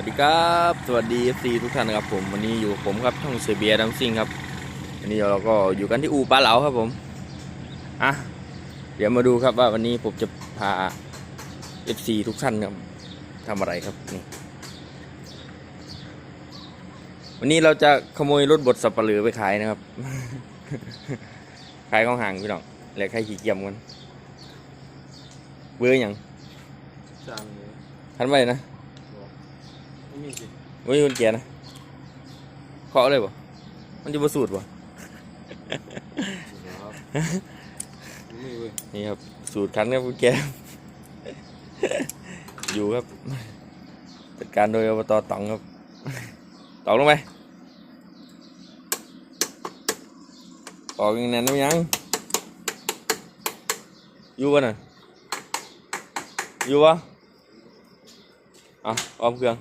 วัสดีครับ สวัสดีซีทุกท่านนะครับผมวันนี้อยู่กับผมครับช่องเซเบียดัมซิงครับวันนี้เราก็อยู่กันที่อู่ปลาเหลาครับผมอะเดี๋ยวมาดูครับว่าวันนี้ผมจะพา FC ทุกท่านครับทำอะไรครับนี่วันนี้เราจะขโมยรถบดสับปะเหลือไปขายนะครับ ขายของห่างพี่น้องและใครขี่เกียมกันเบื่อร์หยังจางเลยทันไว้นะไม่มีสิไม่มีคนเกียร์นะเคาะเลยบ่มันจะมาสูดบ่ครับไม่มีเว้ยนี่ครับ สูตรคันครับคุณเกียร์อยู่ครับจัดการโดยอบตตองครับตองลงไปออกยังแน่นไม่ยังอยู่ป่ะน่ะอยู่ปะอะออมเครื่อง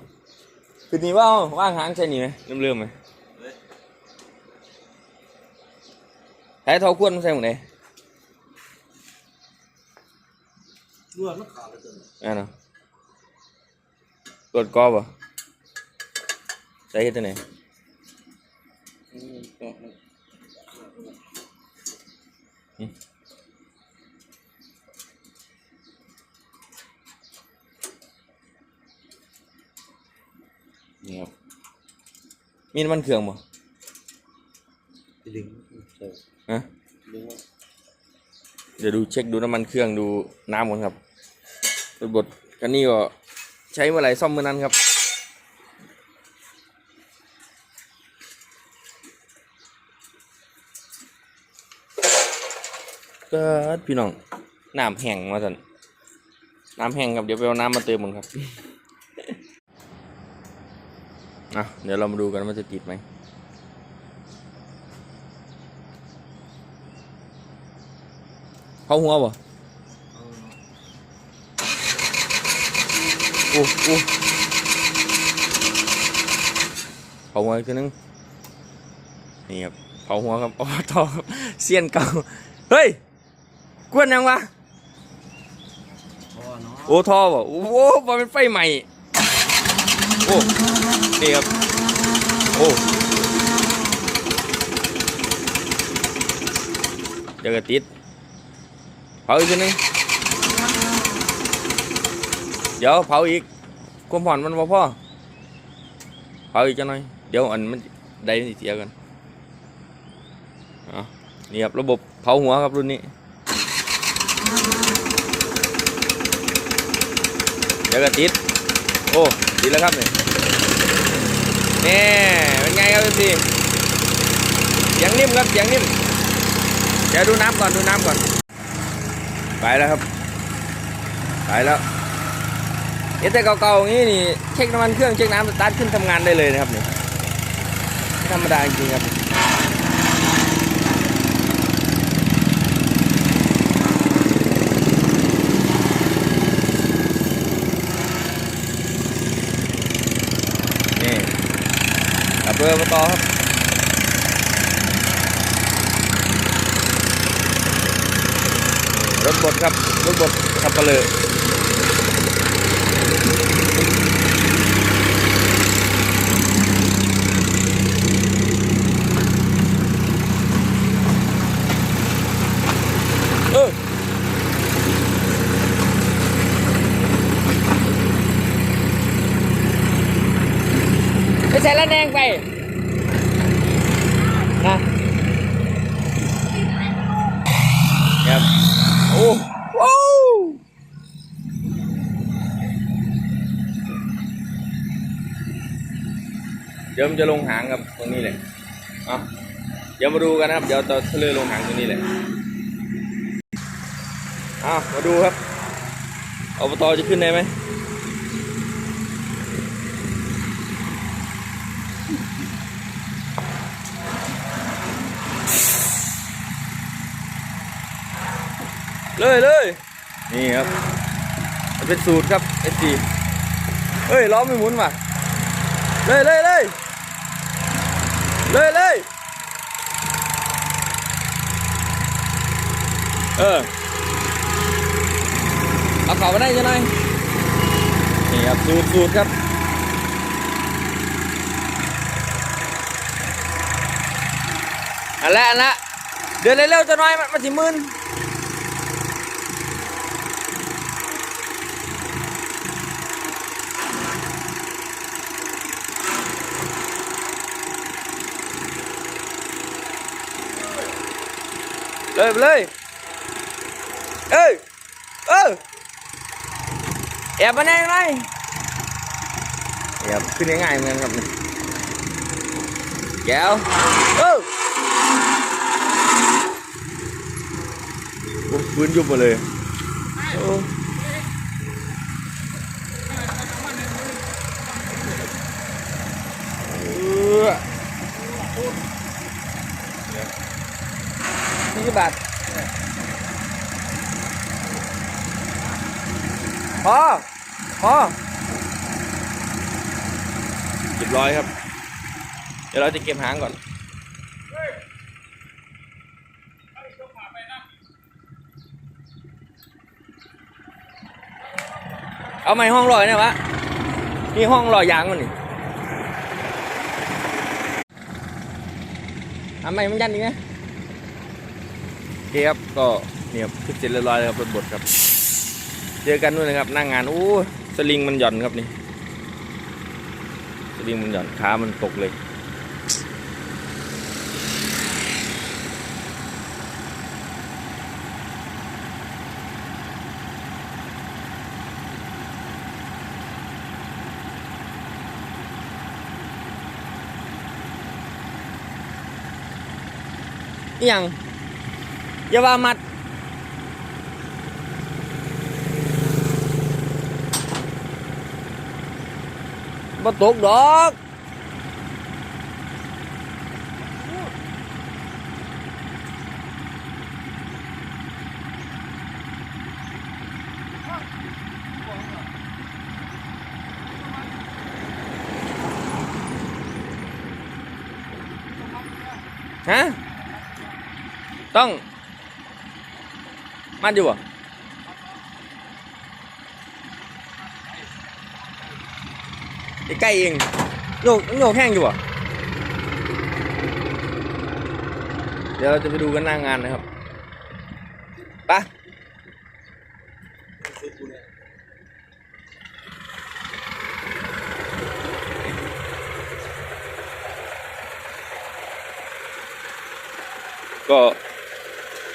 คือนี่ว่าว่างหางใช่นี่ไหมเริ่มๆไหมใช้เท้าควนมันใส่หมดเลยเลือดมันขาดเลยจ้ะอะเนาะกดกอบ่ใส่เฮ็ดจังไดอืม นนี่ครับมีน้ำมันเครื่องบ่ดึงใช่ฮะดึงว่าเดี๋ยวดูเช็คดูน้ำมันเครื่องดูน้ำก่อนครับรถบดคันนี้ก็ใช้เมื่อไหร่ซ่อมเมื่อนั้นครับก็พี่น้องน้ำแห้งมาสันน้ำแห้งครับเดี๋ยวไปเอาน้ำมาเติมมึงครับ อะเดี๋ยวเรามาดูกันว่าจะติดไหมเข้าหัวบ่อู้อู้เผาหัวอีกทีนึงนี่ครับเผาหัวครับอ๋อทอครับเสี้ยนเก่าเฮ้ยกวนยังวะพ่อเนาะโอ้ท่อบ่โอ้โหบ่เป็นไฟใหม่โอ้ นี่ครับ โอ้เดี๋ยวก็ติดเผาอีกนึงเดี๋ยวเผาอีกความผ่อนมันบ่พ่อเผาอีกจังหน่อย เดี๋ยวอันมันได้มันสิเสียกันนี่ครับระบบเผาหัวครับรุ่นนี้ เดี๋ยวก็ติด โอ้ ติดแล้วครับเนี่นี่เป็นไงครับพี่เสียงนิ่มครับเสียงนิ่ม เดี๋ยวดูน้ำก่อนดูน้ำก่อน ไปแล้วครับ ไปแล้วเอ๊แต่เก่าๆอย่างนี้นี่เช็คน้ำมันเครื่องเช็คน้ำสตาร์ทขึ้นทำงานได้เลยนะครับเนี่ยธรรมดาจริงครับ นี่ ขับเรือครับรถบดครับรถบดขับไปเลยเออไปใส่ละแนงไปนะ ครับโอ้ว้าวเดี๋ยวมันจะลงหางครับตรงนี้เลยอะเดี๋ยวมาดูกันนะครับ เดี๋ยวตอนทะเลลงหางตรงนี้เลยอะมาดูครับอบตจะขึ้นได้ไหม เลยเลยนี่ครับ มันเป็นสูตรครับเอสีเฮ้ยล้อไม่หมุนว่ะเลยเลยเลยเลยเลยเออเอาเข่ามาได้ยังไงนี่ครับสูตรสูตรครับอันละอันละเดินเร็วๆจะน้อยมันมัสิมื่น เลยไปเลยเอ้ยเออแอบมาแน่ไหมแอบขึ้นง่ายๆเหมือนกันครับนี่แก้วเออโอ้พื้นยุบหมาเลยโอ้เออนี่คือบาท พอพอเรียบร้อยครับ เดี๋ยวเราจะเก็บหางก่อนเอาไม้ห้องลอยเนี่ยวะนี่ห้องลอยยางมันนี่ทำไมมันยันอีกนะเคครับก็เนี่ยครับขึ้นเสร็จเรียบร้อยแล้วครับรถบดครับ เจอกันนู่นนะครับนั่งงานโอ้สลิงมันหย่อนครับนี่ สลิงมันหย่อนขามันตกเลยอย่างอย่าว่ามัด บ่ตกดอกฮะ ต้องมัดอยู่บ่ ใกล้เองโยกโยกแห้งอยู่บ่ะเดี๋ยวเราจะไปดูกันหน้างานนะครับไปะก็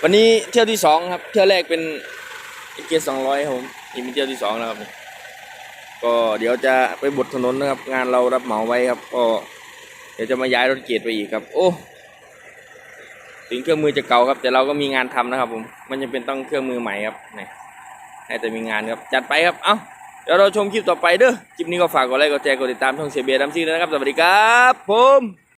วันนี้เที่ยวที่สองครับ เที่ยวแรกเป็นเกียร์สองร้อยครับผมนี่เป็นเที่ยวที่สองแล้วครับ ก็เดี๋ยวจะไปบดถนนนะครับ งานเรารับเหมาไว้ครับ ก็ เดี๋ยวจะมาย้ายรถเกียร์ไปอีกครับ โอ้ถึงเครื่องมือจะเก่าครับ แต่เราก็มีงานทำนะครับ ผม มันจะเป็นต้องเครื่องมือใหม่ครับนี่ให้แต่มีงานครับ จัดไปครับ เอ้าเดี๋ยวเราชมคลิปต่อไปเด้อ คลิปนี้ก็ฝากกดไลค์ กดแชร์ กดติดตามช่องเสียเบียร์ดัมซี่นะครับ สวัสดีครับ ผม